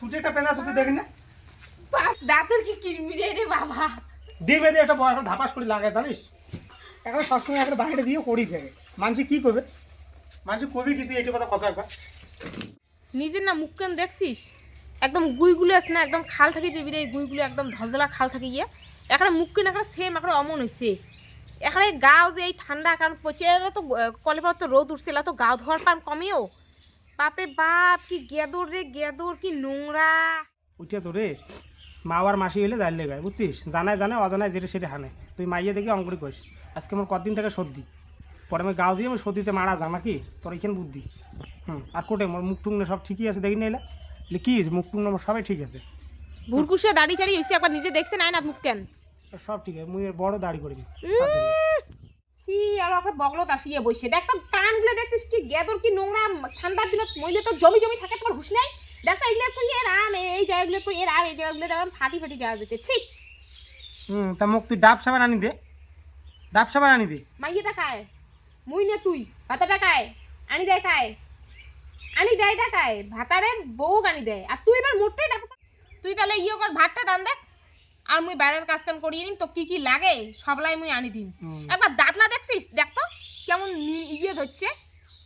সুটিটা পেনা সুতি দেখি না? দাঁতের কি কিরমি রে বাবা। ডিমে দিয়ে একটা বড় একটা ধাপাস করে লাগায় জানিস? এখন সবসময় একটা বাইরে দিয়ে করি থাকে মানুষ কি করবে? মানুষ কবি কি তুই? এইটা কথা কথা একবার? নিজের না মুখ কেন দেখছিস? একদম গুইগুলো আছে না একদম খাল থাকে যে বিরে গুইগুলো একদম ধলধলা খাল থাকে গিয়ে। এখানে মুখ কেন এখানে সেম এখানে অমন হয়েছে এখানে গাও যে এই ঠান্ডা কারণ পচে তো কলে পর তো রোদ উঠছিল তো গাও ধোয়ার পান কমেও। বাপরে বাপ কি গেদর রে গেদর কি নোংরা। উঠিয়া তো রে। মা আর মাসি হইলে দাঁড়িয়ে গায় বুঝছিস? জানায় জানে অজানায় যেটা সেটা হানে। তুই মাইয়ে দেখি অঙ্কুরি করিস। আজকে আমার কদিন থেকে সর্দি। পরে আমি গাও দিয়ে আমি সর্দিতে মারা যা নাকি? তোর এখানে বুদ্ধি। হুম আর কোটে মোর মুখ টুক না সব ঠিকই আছে দেখি নাইলে কি মুখ টুক না আমার সবাই ঠিক আছে। ভুরকুশে দাড়ি টাড়ি হয়েছে একবার নিজে দেখছে নাই না মুখ কেন? সব ঠিক আছে মুই বড় দাড়ি করিনি ছি আর একটা বগলত আসিয়ে বসে দেখ তো কানগুলো দেখছিস কি গেদর কি নোংরা ঠান্ডার দিনত মইলে তো জমি জমি থাকে তোমার হুশ নাই? দেখ তো এগুলো তো এর আম এই জায়গাগুলো তো এর আম এই জায়গাগুলো দেখলাম ফাটি ফাটি যাওয়া যাচ্ছে। ছি। হুম তা মুখ তুই ডাব সাবান আনি দে। ডাব সাবান আনি দে। মাইয়েটা খায় মুই নে তুই ভাতাটা খায় আনি দেয় খায় আনি দেয় টা খায় ভাতারে বউ আনি দেয় আর তুই এবার মোটেই ডাব তুই তাহলে ইয়ে কর ভাতটা দান দেখ আর মুই বাইরের কাজ কাম করিয়ে নিম তো কি কি লাগে সবলাই মুই আনি দিম। একবার দাঁতলা দেখছিস? দেখ তো কেমন ইয়ে ধরছে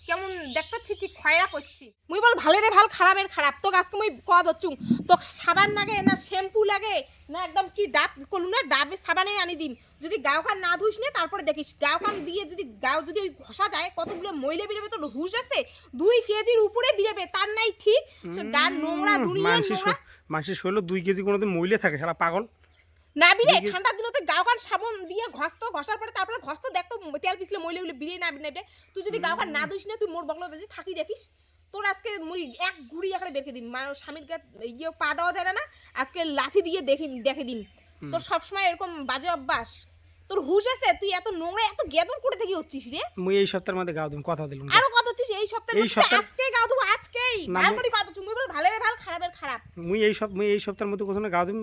কেমন দেখতো ছিছি খয়রা করছি। মুই বল ভালো রে ভালো খারাপের খারাপ। তো আজকে মুই ক দচ্ছু তো সাবান লাগে না শ্যাম্পু লাগে? না একদম কি ডাব কলু না ডাবে সাবানে আনি দিম। যদি গাও খান না ধুইস নে তারপরে দেখিস গাও খান দিয়ে যদি গাও যদি ওই ঘষা যায় কতগুলো মইলে বেরোবে তো হুশ আছে? দুই কেজির উপরে বেরোবে তার নাই ঠিক। সে গান নোংরা দুনিয়া নোংরা। মানুষের শরীরে দুই কেজি কোনোদিন মইলে থাকে সারা পাগল। না দিনতে সাবন দিয়ে ঘষতো ঘষার পরে তারপরে ঘষতো দেখতো তেল পিছলে মইলে উলে বিরে না তুই যদি না ধুইস না তুই মোর বগলো থাকি দেখিস। তোর আজকে মুই এক গুড়ি এখানে বেঁকে দিম। মানে স্বামীর গা ইয়ে পা দেওয়া যায় না আজকে লাথি দিয়ে দেখি দেখে দিম। তোর সবসময় এরকম বাজে অভ্যাস। তোর হুশ আছে? তুই এত নোংরা এত গেদর করে থাকি হচ্ছিস রে। মুই এই সপ্তাহের মধ্যে গাও দিম কথা দিলাম। আরও কত হচ্ছিস এই সপ্তাহে এই সপ্তাহে- আজকে গাও আজকেই না, ভালো মু- করে কত মুই বল ভালো খারাপের খারাপ। মুই এই সব মুই এই সপ্তাহের মধ্যে কোথাও গাও দিম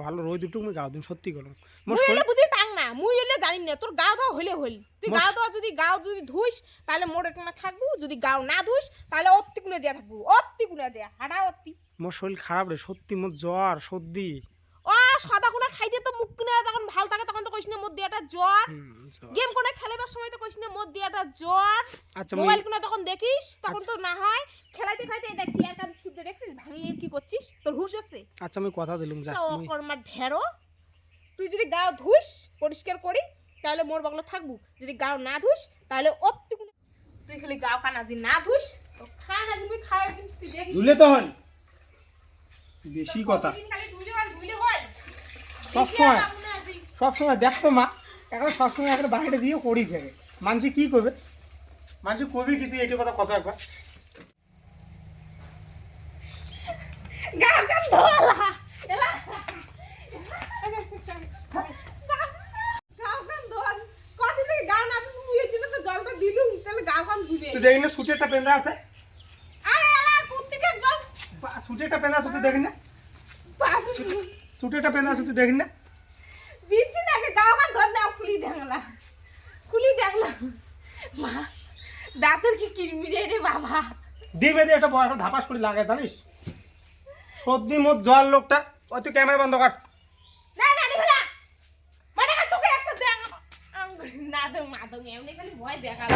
ভালো রোদ উঠুক মুই গাও দিম সত্যি করলাম মোর মুই এলে বুঝি পাং না মুই এলে জানি না তোর গাও দাও হইলে হইল। তুই গাও দাও যদি গাও যদি ধুইস তাহলে মোর একটা থাকব যদি গাও না ধুইস তাহলে অত্তি গুনে যা থাকব অত্তি গুনে যা হাঁটা অত্তি মোর শরীর খারাপ রে সত্যি মোর জ্বর সর্দি। ও সদা গুনা খাইতে তো মুখ কিনে যখন ভালো থাকে তখন তো কইস না মোর জ্বর। গেম কোনে খেলাবার সময় তো কইস না মোর দিয়ে জ্বর। আচ্ছা মোবাইল কোনে তখন দেখিস তখন তো না হয়। খেলাইতে খেলাইতে দেখ চেয়ার কান ছুটতে দেখছিস ভাঙিয়ে কি করছিস? তোর হুশ আছে? আচ্ছা আমি কথা দিলাম যা মুই- অকর্মার ঢেরো তুই যদি গাও ধুস পরিষ্কার করি তাহলে মোর বগলো থাকবু। যদি গাও না ধুস তাহলে অতি তুই খালি গাও খান আজি না ধুস তো খান আজি মুই খাওয়াই কিন্তু তুই দেখি ধুলে তো হল বেশি কথা। খালি ধুইলে হয় ধুইলে হয়। সব সময়। সব সময় দেখতো মা এখন সব সময় এখন বাইরে দিয়ে করি থাকে মানুষ কি করবে? মানুষ কবি কি তুই? এইটা কথা কথা একবার। না দেখি না আছে? আরে এলা প্রত্যেকের জল। বা- সুটেরটা পেঁদা আছে তুই দেখি না? বাবা। সুটেরটা পেঁদা আছে তুই দেখি না? দিচ্ছি না আগে ধর না খুলি দেখলা খুলি দেখলা মা দাঁতের কি কিরমি রে বাবা। ডিমে দিয়ে একটা বড় একটা ধাপাস করে লাগায় জানিস? সর্দি মোট জল লোকটা। ওই তুই ক্যামেরা বন্ধ কর। না না নিবে না। মানে তোকে একটা দেখ না তো মা তো এমনি খালি ভয় দেখাল